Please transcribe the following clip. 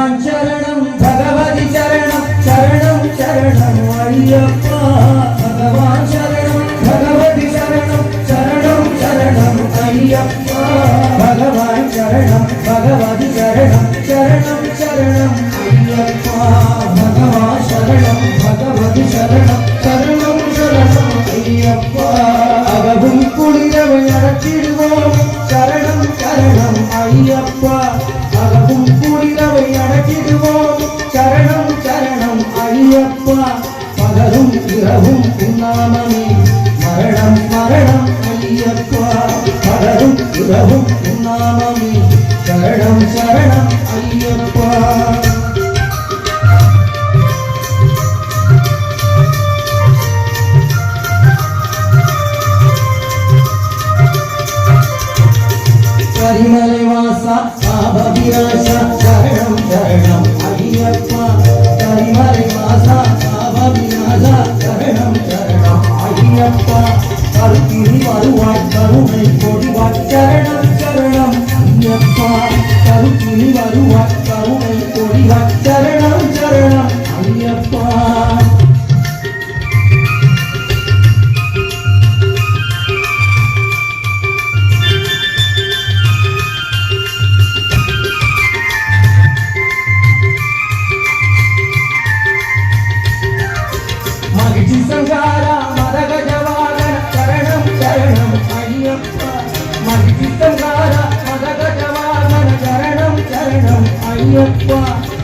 శరణం భగవతి శరణం శరణం శరణం అయ్యప్ప భగవాన్ శరణం భగవతి శరణం శరణం శరణం అయ్యప్ప భగవాన్ శరణం భగవతి శరణం శరణం శరణం అయ్యప్ప భగవాన్ శరణం భగవతి శరణం శరణం శరణం అయ్యప్ప ஐயப்பா பகலும் இரவும் உண்ணாமணி மரணம் மரணம் ஐயப்பா பகலும் இரவும் உண்ணாமணி சரணம் சரணம் ஐயப்பா கரிமலை வாசா பாபவிராச சரணம் சரணம் చరణం చరణం అయ్యప్ప తరుచుని వరువ కరుణై కొడివ చరణం చరణం అయ్యప్ప మగిటి సంగా Yeah, why?